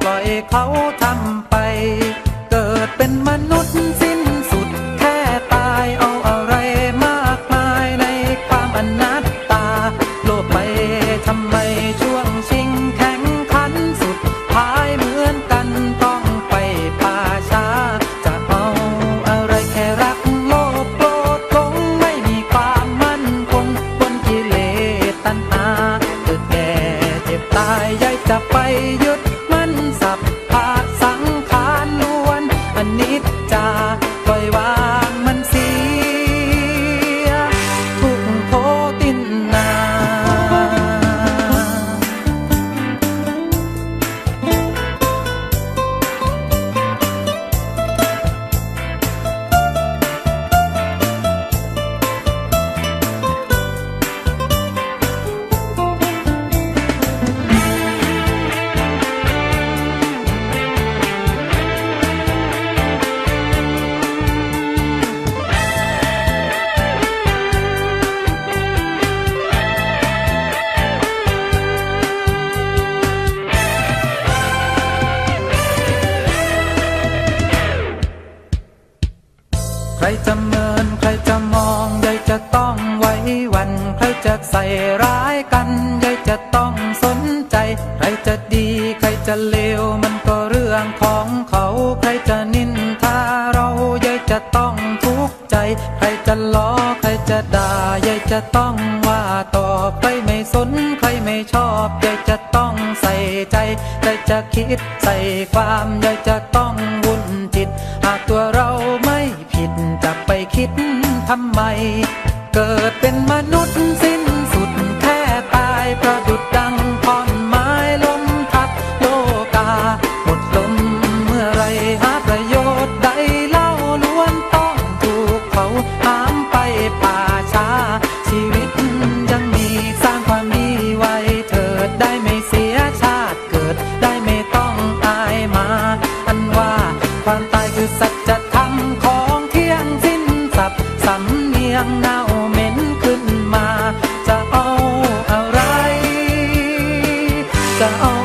ปล่อยเขาทำไป เกิดเป็นมนุษย์สิ้นสุดแค่ตายเอาอะไรมากมายในความอนัตตา โลภไปทำไมช่วงชิงแข่งขันสุดท้ายเหมือนกันต้องไปป่าช้า จะเอาอะไรแค่รักโลภโกรธหลงไม่มีความมั่นคงบนกิเลสตัณหาเกิดแก่เจ็บตายยายจะไปยึด จะเมินใครจะมองยายจะต้องไว้วัน ใครจะใส่ร้ายกันยายจะต้องสนใจ ใครจะดีใครจะเลวมันก็เรื่องของเขา ใครจะนินทาเรายายจะต้องทุกข์ใจ ใครจะล้อใครจะด่ายายจะต้องว่าตอบใครไม่สนใครไม่ชอบยายจะต้องใส่ใจใครจะคิดใส่ความยายจะต้องวุ่นจิตหากตัวเรา คิดทำไม เกิดเป็นมนุษย์ the